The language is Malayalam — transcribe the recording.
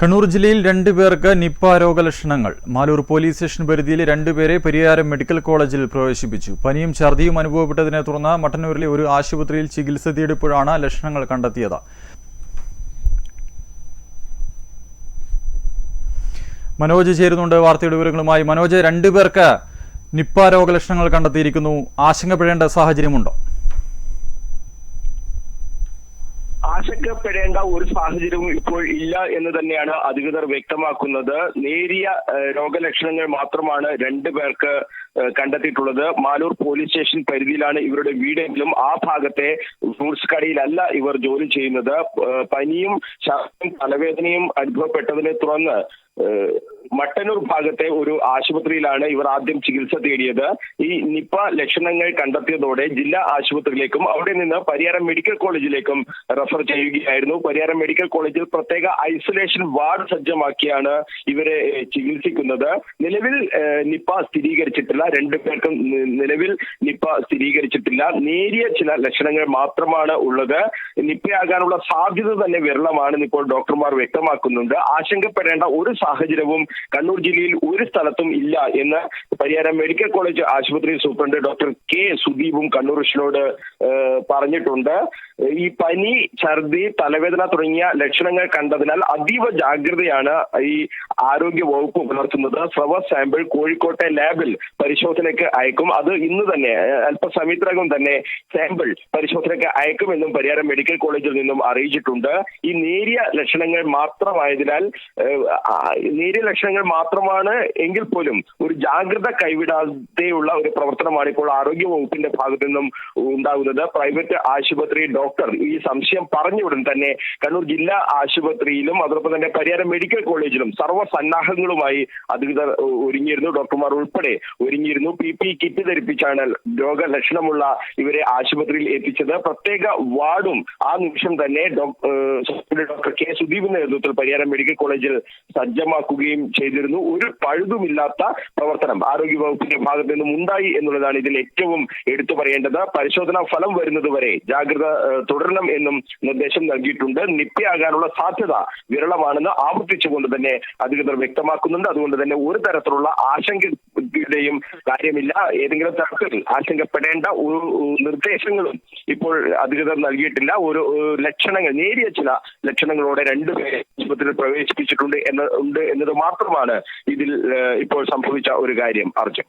കണ്ണൂർ ജില്ലയിൽ രണ്ടു പേർക്ക് നിപ്പ രോഗലക്ഷണങ്ങൾ. മാലൂർ പോലീസ് സ്റ്റേഷൻ പരിധിയിൽ രണ്ടുപേരെ പരിയാരം മെഡിക്കൽ കോളേജിൽ പ്രവേശിപ്പിച്ചു. പനിയും ഛർദിയും അനുഭവപ്പെട്ടതിനെ തുടർന്ന് മട്ടന്നൂരിലെ ഒരു ആശുപത്രിയിൽ ചികിത്സ തേടിയപ്പോഴാണ് ലക്ഷണങ്ങൾ കണ്ടെത്തിയത്. മനോജ് ചേരുന്നുണ്ട് വാർത്തയുടെ വിവരങ്ങളുമായി. മനോജ് രണ്ടുപേർക്ക് നിപ്പ രോഗലക്ഷണങ്ങൾ കണ്ടെത്തിയിരിക്കുന്നു. ആശങ്കപ്പെടേണ്ട സാഹചര്യമുണ്ടോ? ആശങ്കപ്പെടേണ്ട ഒരു സാഹചര്യവും ഇപ്പോൾ ഇല്ല എന്ന് തന്നെയാണ് അധികൃതർ വ്യക്തമാക്കുന്നത്. നേരിയ രോഗലക്ഷണങ്ങൾ മാത്രമാണ് രണ്ടു പേർക്ക് കണ്ടെത്തിയിട്ടുള്ളത്. മാലൂർ പോലീസ് സ്റ്റേഷൻ പരിധിയിലാണ് ഇവരുടെ വീടെങ്കിലും ആ ഭാഗത്തെ ഫ്രൂട്ട്സ് കടയിലല്ല ഇവർ ജോലി ചെയ്യുന്നത്. പനിയും തലവേദനയും അനുഭവപ്പെട്ടതിനെ തുടർന്ന് മട്ടന്നൂർ ഭാഗത്തെ ഒരു ആശുപത്രിയിലാണ് ഇവർ ആദ്യം ചികിത്സ തേടിയത്. ഈ നിപ്പ ലക്ഷണങ്ങൾ കണ്ടെത്തിയതോടെ ജില്ലാ ആശുപത്രിയിലേക്കും അവിടെ നിന്ന് പരിയാരം മെഡിക്കൽ കോളേജിലേക്കും റെഫർ ചെയ്യുകയായിരുന്നു. പരിയാരം മെഡിക്കൽ കോളേജിൽ പ്രത്യേക ഐസൊലേഷൻ വാർഡ് സജ്ജമാക്കിയാണ് ഇവരെ ചികിത്സിക്കുന്നത്. നിലവിൽ നിപ്പ സ്ഥിരീകരിച്ചിട്ടില്ല. രണ്ടുപേർക്കും പേർക്കും നിലവിൽ നിപ്പ സ്ഥിരീകരിച്ചിട്ടില്ല. നേരിയ ചില ലക്ഷണങ്ങൾ മാത്രമാണ് ഉള്ളത്. നിപ്പയാകാനുള്ള സാധ്യത തന്നെ വിരളമാണെന്ന് ഇപ്പോൾ ഡോക്ടർമാർ വ്യക്തമാക്കുന്നുണ്ട്. ആശങ്കപ്പെടേണ്ട ഒരു സാഹചര്യവും കണ്ണൂർ ജില്ലയിൽ ഒരു സ്ഥലത്തും ഇല്ല എന്ന് പരിയാരം മെഡിക്കൽ കോളേജ് ആശുപത്രി സൂപ്രണ്ട് ഡോക്ടർ കെ സുദീപും കണ്ണൂർ വിഷനോട് പറഞ്ഞിട്ടുണ്ട്. ഈ പനി ഛർദി തലവേദന തുടങ്ങിയ ലക്ഷണങ്ങൾ കണ്ടതിനാൽ അതീവ ജാഗ്രതയാണ് ഈ ആരോഗ്യ വകുപ്പ് പുലർത്തുന്നത്. സ്രവ സാമ്പിൾ കോഴിക്കോട്ടെ ലാബിൽ പരിശോധനയ്ക്ക് അയക്കും. അത് ഇന്ന് തന്നെ അല്പസമയത്തിനകം തന്നെ സാമ്പിൾ പരിശോധനയ്ക്ക് അയക്കുമെന്നും പരിയാരം മെഡിക്കൽ കോളേജിൽ നിന്നും അറിയിച്ചിട്ടുണ്ട്. ഈ നേരിയ ലക്ഷണങ്ങൾ മാത്രമായതിനാൽ നേരിയ ആ, നേരിയ മാത്രമാണ് എങ്കിൽ പോലും ഒരു ജാഗ്രത കൈവിടാതെയുള്ള ഒരു പ്രവർത്തനമാണ് ഇപ്പോൾ ആരോഗ്യ വകുപ്പിന്റെ ഭാഗത്തു നിന്നും ഉണ്ടാകുന്നത്. പ്രൈവറ്റ് ആശുപത്രി ഡോക്ടർ ഈ സംശയം പറഞ്ഞ ഉടൻ തന്നെ കണ്ണൂർ ജില്ലാ ആശുപത്രിയിലും അതോടൊപ്പം തന്നെ പരിയാരം മെഡിക്കൽ കോളേജിലും സർവ സന്നാഹങ്ങളുമായി അധികൃതർ ഒരുങ്ങിയിരുന്നു. ഡോക്ടർമാർ ഉൾപ്പെടെ ഒരുങ്ങിയിരുന്നു. പി പി കിറ്റ് ധരിപ്പിച്ചാണ് രോഗലക്ഷണമുള്ള ഇവരെ ആശുപത്രിയിൽ എത്തിച്ചത്. പ്രത്യേക വാർഡും ആ നിമിഷം തന്നെ ഡോക്ടർ കെ സുദീപിന്റെ നേതൃത്വത്തിൽ പരിയാരം മെഡിക്കൽ കോളേജിൽ സജ്ജമാക്കുകയും ചെയ്തിരുന്നു. ഒരു പഴുതുമില്ലാത്ത പ്രവർത്തനം ആരോഗ്യ വകുപ്പിന്റെ ഭാഗത്ത് നിന്നും ഉണ്ടായി എന്നുള്ളതാണ് ഇതിൽ ഏറ്റവും എടുത്തു പറയേണ്ടത്. പരിശോധനാ ഫലം വരുന്നത് വരെ ജാഗ്രത തുടരണം എന്നും നിർദ്ദേശം നൽകിയിട്ടുണ്ട്. നിപ്പയാകാനുള്ള സാധ്യത വിരളമാണെന്ന് ആവർത്തിച്ചുകൊണ്ട് തന്നെ അധികൃതർ വ്യക്തമാക്കുന്നുണ്ട്. അതുകൊണ്ട് തന്നെ ഒരു തരത്തിലുള്ള ആശങ്കയുടെയും കാര്യമില്ല. ഏതെങ്കിലും തരത്തിൽ ആശങ്കപ്പെടേണ്ട ഒരു നിർദ്ദേശങ്ങളും ഇപ്പോൾ അധികൃതർ നൽകിയിട്ടില്ല. ഒരു ലക്ഷണങ്ങൾ നേരിയ ചില ലക്ഷണങ്ങളോടെ രണ്ടുപേരെ ആശുപത്രിയിൽ പ്രവേശിപ്പിച്ചിട്ടുണ്ട് എന്ന് ഉണ്ട് എന്നത് മാത്രമാണ് ഇതിൽ ഇപ്പോൾ സംഭവിച്ച ഒരു കാര്യം. അർജുൻ.